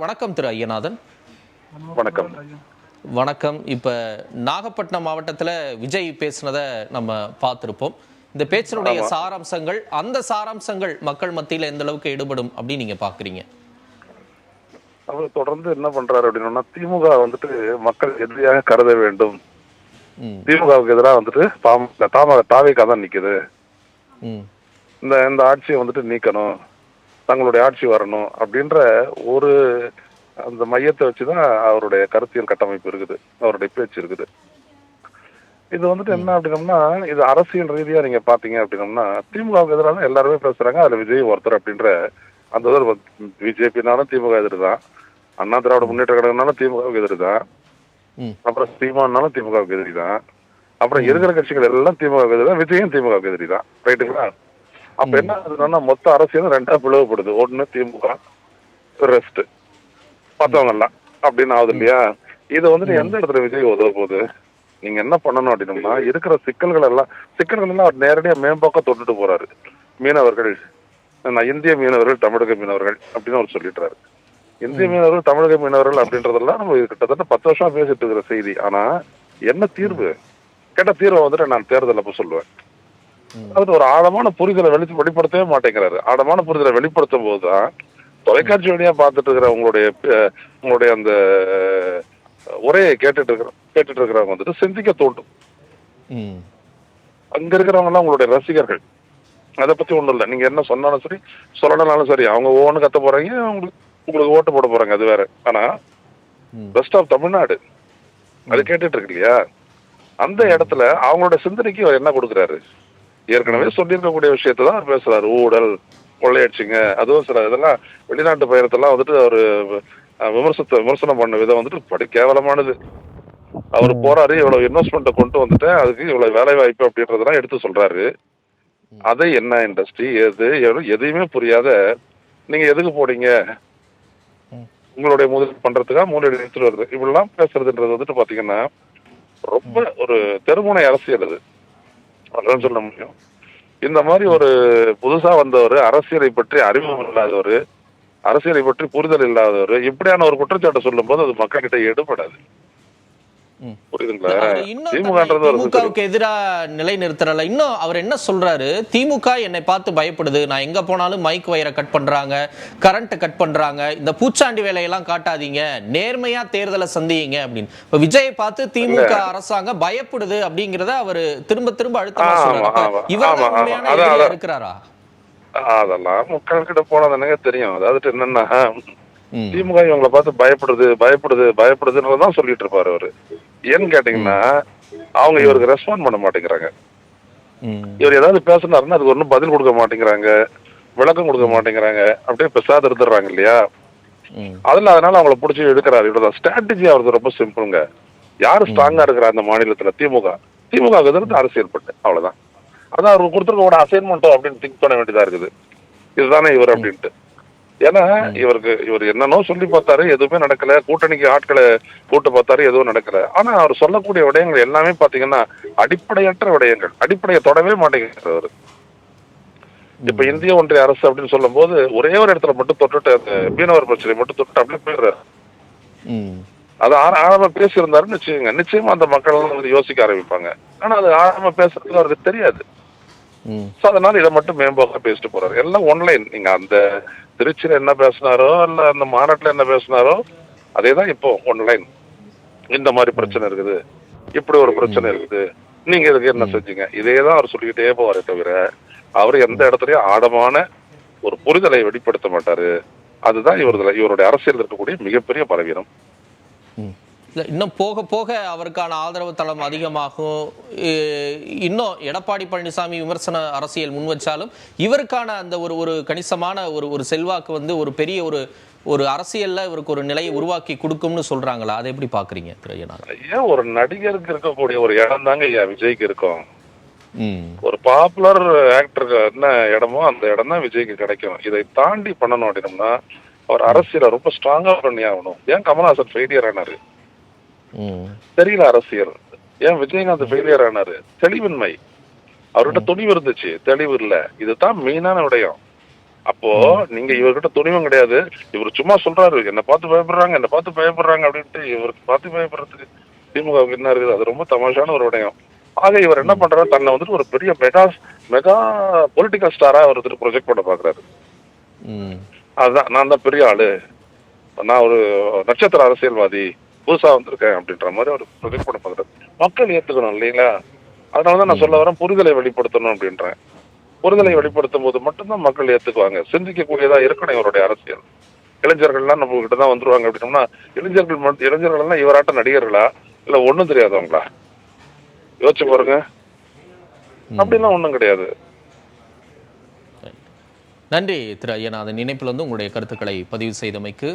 வணக்கம் திரு ஐயநாதன். வணக்கம். வணக்கம். இப்போ நாகப்பட்டினம் மாவட்டத்தில் விஜய் பேசுனதை நம்ம பார்த்துருப்போம். இந்த பேச்சினுடைய சாராம்சங்கள் அந்த சாராம்சங்கள் மக்கள் மத்தியில் எந்த அளவுக்கு ஈடுபடும் அப்படின்னு நீங்க பாக்குறீங்க அவர் தொடர்ந்து என்ன பண்றாரு அப்படின்னா திமுக வந்துட்டு மக்கள் எதிரியாக கருத வேண்டும். திமுகவுக்கு எதிராக வந்துட்டு தாம தாம தாவேக்கா தான் நிக்குது. இந்த இந்த ஆட்சியை வந்துட்டு நீக்கணும். தங்களுடைய ஆட்சி வரணும் அப்படின்ற ஒரு அந்த மையத்தை வச்சுதான் அவருடைய கருத்தியல் கட்டமைப்பு இருக்குது அவருடைய பேச்சு இருக்குது. இது வந்துட்டு என்ன அப்படின்னம்னா இது அரசியல் ரீதியா நீங்க பாத்தீங்க அப்படின்னம்னா திமுகவுக்கு எதிராக தான் எல்லாருமே பேசுறாங்க. அதுல விஜய் ஒருத்தர் அப்படின்ற அந்த பிஜேபினாலும் திமுக எதிர் தான் அண்ணா திராவிட முன்னேற்ற கழகம்னாலும் திமுகவுக்கு எதிர் தான் அப்புறம் சீமானாலும் திமுகவுக்கு எதிரி தான் அப்புறம் இருக்கிற கட்சிகள் எல்லாம் திமுகவுக்கு எதிரி தான் விஜயும் திமுகவுக்கு எதிரி தான் ரைட்டுங்களா? அப்ப என்ன ஆகுதுன்னா மொத்த அரசியல் ரெண்டா பிளவுபடுது. ஒண்ணு திமுக ரெஸ்ட் மத்தவங்க எல்லாம். அப்படின்னு ஆகுது இல்லையா? இது வந்துட்டு எந்த இடத்துல விஜய் உதவ போகுது? நீங்க என்ன பண்ணணும் அப்படின்னம்னா இருக்கிற சிக்கல்கள் எல்லாம் சிக்கல்கள் எல்லாம் அவர் நேரடியா மேம்போக்க தொட்டுட்டு போறாரு. மீனவர்கள் நான் இந்திய மீனவர்கள் தமிழக மீனவர்கள் அப்படின்னு அவர் சொல்லிடுறாரு. இந்திய மீனவர்கள் தமிழக மீனவர்கள் அப்படின்றதெல்லாம் நம்ம கிட்டத்தட்ட பத்து வருஷமா பேசிட்டு இருக்கிற செய்தி. ஆனா என்ன தீர்வு? கேட்ட தீர்வை வந்துட்டு நான் தேர்தல் அப்ப சொல்லுவேன். அதாவது ஒரு ஆழமான புரிதலை வெளி வெளிப்படுத்தவே மாட்டேங்கிறாரு. ஆழமான புரிதலை வெளிப்படுத்தும் போதுதான் தொலைக்காட்சி வழியா பார்த்துட்டு இருக்கிற உங்களுடைய உங்களுடைய அந்த உரையை கேட்டுட்டு இருக்கிற கேட்டுட்டு இருக்கிறவங்க வந்துட்டு சிந்திக்க தோண்டும். அங்க இருக்கிறவங்க எல்லாம் உங்களுடைய ரசிகர்கள். அதை பத்தி ஒண்ணும் இல்ல. நீங்க என்ன சொன்னாலும் சரி சொல்லனாலும் சரி அவங்க ஒவ்வொன்று கத்த போறாங்க உங்களுக்கு உங்களுக்கு ஓட்டு போட போறாங்க அது வேற. ஆனா. Best of Tamil Nadu. அது கேட்டுட்டு இருக்கு இல்லையா? அந்த இடத்துல அவங்களோட சிந்தனைக்கு அவர் என்ன கொடுக்குறாரு? ஏற்கனவே சொல்லியிருக்கக்கூடிய விஷயத்தை தான் பேசுறாரு. ஊழல் கொள்ளையடிச்சிங்க அதுவும் சில இதெல்லாம் வெளிநாட்டு பயணத்தெல்லாம் வந்துட்டு அவரு விமர்சனத்தை விமர்சனம் பண்ண விதம் வந்துட்டு படி கேவலமானது. அவர் போறாரு இவ்வளவு இன்வெஸ்ட்மெண்ட்டை கொண்டு வந்துட்டு அதுக்கு இவ்வளவு வேலை வாய்ப்பு அப்படின்றதெல்லாம் எடுத்து சொல்றாரு. அதை என்ன இண்டஸ்ட்ரி எது எது- எதையுமே புரியாத நீங்க எதுக்கு போனீங்க? உங்களுடைய முதலீடு பண்றதுக்கா முதலீடு எடுத்துட்டு வருது இப்படிலாம் பேசுறதுன்றது வந்துட்டு பாத்தீங்கன்னா ரொம்ப ஒரு தெருமுனை அரசியல் அது. அதான் சொல்ல முடியும். இந்த மாதிரி ஒரு புதுசா வந்தவர் அரசியலை பற்றி அறிமுகம் இல்லாதவர் அரசியலை பற்றி புரிதல் இல்லாதவர் இப்படியான ஒரு குற்றச்சாட்டை சொல்லும்போது அது மக்கள்கிட்ட எடுபடாது. புரியுதுங்களா? திமுகவுக்கு எதிரா நிலை நிறுத்தறல இன்னும் அவர் என்ன சொல்றாரு? திமுக என்னை பார்த்து பயப்படுது. நான் எங்க போனாலும் மைக் வயரை கட் பண்றாங்க கரண்ட் கட் பண்றாங்க. இந்த பூச்சாண்டி வேலையெல்லாம் காட்டாதீங்க. நேர்மையா தேர்தலை சந்தியுங்க அப்படின்னு. இப்ப விஜயை பார்த்து திமுக அரசாங்கம் பயப்படுது அப்படிங்கறத அவர் திரும்ப திரும்ப அழுத்தமா சொல்றாரு. இவர். உண்மையான. இருக்கிறாரா? அதெல்லாம் மக்கள்கிட்ட போனதானங்க தெரியும். அதாவது என்னன்னா. திமுக இவங்களை பார்த்து பயப்படுது பயப்படுது பயப்படுதுன்றதான் சொல்லிட்டு இருப்பாரு அவரு. ஏன்னு கேட்டீங்கன்னா அவங்க இவருக்கு ரெஸ்பாண்ட் பண்ண மாட்டேங்கிறாங்க. இவர் ஏதாவது பேசினாருன்னா அதுக்கு ஒன்றும் பதில் கொடுக்க மாட்டேங்கிறாங்க. விளக்கம் கொடுக்க மாட்டேங்கிறாங்க. அப்படியே பெசாத இருந்துடுறாங்க இல்லையா. அதுல அதனால அவங்கள பிடிச்சி எடுக்கிறாரு இவ்வளவுதான். ஸ்ட்ராட்டஜி அவரது ரொம்ப சிம்பிளுங்க யாரு ஸ்ட்ராங்கா இருக்கிற அந்த மாநிலத்துல? திமுக. திமுக எதிர்த்து அரசியல் பட்டு அவ்வளவுதான். அதான் அவர் கொடுத்துருக்க அசைன்மெண்ட்டோ அப்படின்னு திங்க் பண்ண வேண்டியதா இருக்குது. இதுதானே இவர் அப்படின்ட்டு. ஏன்னா இவருக்கு இவர் என்னன்னோ சொல்லி பார்த்தாரு எதுவுமே நடக்கல. கூட்டணிக்கு ஆட்களை கூட்டு பார்த்தாரு எதுவும் நடக்கல. ஆனா அவர் சொல்லக்கூடிய விடயங்கள் எல்லாமே பாத்தீங்கன்னா அடிப்படையற்ற விடயங்கள். அடிப்படையை தொடவே மாட்டேங்கிறார் அவரு. இப்ப இந்திய ஒன்றிய அரசு அப்படின்னு சொல்லும் போது ஒரே ஒரு இடத்துல மட்டும் தொட்டுட்டு அந்த மீனவர் பிரச்சனை மட்டும் தொட்டு அப்படியே போயிடுறாரு. அது ஆழமா பேசியிருந்தாருன்னு வச்சுக்கோங்க. நிச்சயமா அந்த மக்கள் எல்லாம் வந்து யோசிக்க ஆரம்பிப்பாங்க. ஆனா அது ஆழமா பேசுறதுக்கு அவருக்கு தெரியாது. அதனால இதை மட்டும் மேம்போக்கா பேசிட்டு போறாரு. எல்லாம் ஒன்லைன் நீங்க அந்த திருச்சியில என்ன பேசினாரோ இல்ல அந்த மாநாட்டுல என்ன பேசினாரோ அதேதான் இப்போ ஒன்லைன் இந்த மாதிரி பிரச்சனை இருக்குது. இப்படி ஒரு பிரச்சனை இருக்குது. நீங்க இதுக்கு என்ன செஞ்சீங்க? இதே தான் அவர் சொல்லிக்கிட்டே போவாரே தவிர அவர் எந்த இடத்துலயும் ஆழமான ஒரு புரிதலை வெளிப்படுத்த மாட்டாரு. அதுதான் இவரதுல இவருடைய அரசியல் இருக்கக்கூடிய மிகப்பெரிய பலவீனம். இன்னும் போக போக அவருக்கான ஆதரவு தளம் அதிகமாகும். இன்னும் எடப்பாடி பழனிசாமி விமர்சன அரசியல் முன் வச்சாலும் இவருக்கான அந்த ஒரு ஒரு கணிசமான ஒரு ஒரு செல்வாக்கு வந்து ஒரு பெரிய ஒரு ஒரு அரசியல்ல இவருக்கு ஒரு நிலையை உருவாக்கி கொடுக்கும்னு சொல்றாங்களா? அதை எப்படி பாக்குறீங்க ஏன் ஒரு நடிகருக்கு இருக்கக்கூடிய ஒரு இடம் தாங்க ஐயா விஜய்க்கு இருக்கும். ஒரு பாப்புலர் ஆக்டருக்கு என்ன இடமோ அந்த இடம் தான் விஜய்க்கு கிடைக்கும். இதை தாண்டி பண்ணணும் அப்படின்னம்னா அவர் அரசியலை ரொம்ப ஸ்ட்ராங்கா பண்ணி ஆகணும். ஏன் கமல்ஹாசன் ஃபெயிலியர் ஆனாரு? தெரியல அரசியல். ஏன் விஜயகாந்த் ஃபெயிலியர் ஆனாரு? தெளிவின்மை. அவர்கிட்ட துணிவு இருந்துச்சு. தெளிவு இல்ல. இதுதான் மெயினான விடயம். அப்போ நீங்க இவர்கிட்ட துணிவும் கிடையாது. இவர் சும்மா சொல்றாரு. என்ன பார்த்து பயப்படுறாங்க என்ன பார்த்து பயப்படுறாங்க அப்படின்ட்டு இவருக்கு பார்த்து பயப்படுறதுக்கு திமுகவுக்கு என்ன இருக்குது? அது ரொம்ப தமாஷான ஒரு விடயம். ஆக இவர் என்ன பண்றாரு? தன்னை வந்துட்டு ஒரு பெரிய மெகா மெகா பொலிட்டிக்கல் ஸ்டாரா அவர் வந்துட்டு ப்ரொஜெக்ட் பண்ண பாக்குறாரு. அதுதான். நான் தான் பெரிய ஆளு. நான் ஒரு நட்சத்திர அரசியல்வாதி. புதுசா வந்திருக்கேன் அப்படின்ற மாதிரி அவர் ப்ரொஜெக்ட் பண்ண பாக்குறாரு மக்கள் ஏத்துக்கணும் இல்லைங்களா? அதனாலதான் நான் சொல்ல வரேன் புரிதலை வெளிப்படுத்தணும் அப்படின்றேன். புரிதலை வெளிப்படுத்தும் போது மட்டும்தான் மக்கள் ஏத்துக்குவாங்க. சிந்திக்கக்கூடியதா இருக்கணும் இவருடைய அரசியல். இளைஞர்கள்லாம் நம்ம கிட்ட தான் வந்துருவாங்க அப்படின்னோம்னா இளைஞர்கள் மட்டும் இளைஞர்கள் எல்லாம் இவராட்ட நடிகர்களா? இல்ல ஒண்ணும் தெரியாதவங்களா? யோசிச்சு பாருங்க. அப்படிலாம் ஒண்ணும் கிடையாது. நன்றி திரு ஐயநாதன். இணைப்பில் வந்து உங்களுடைய கருத்துக்களை பதிவு செய்தமைக்கு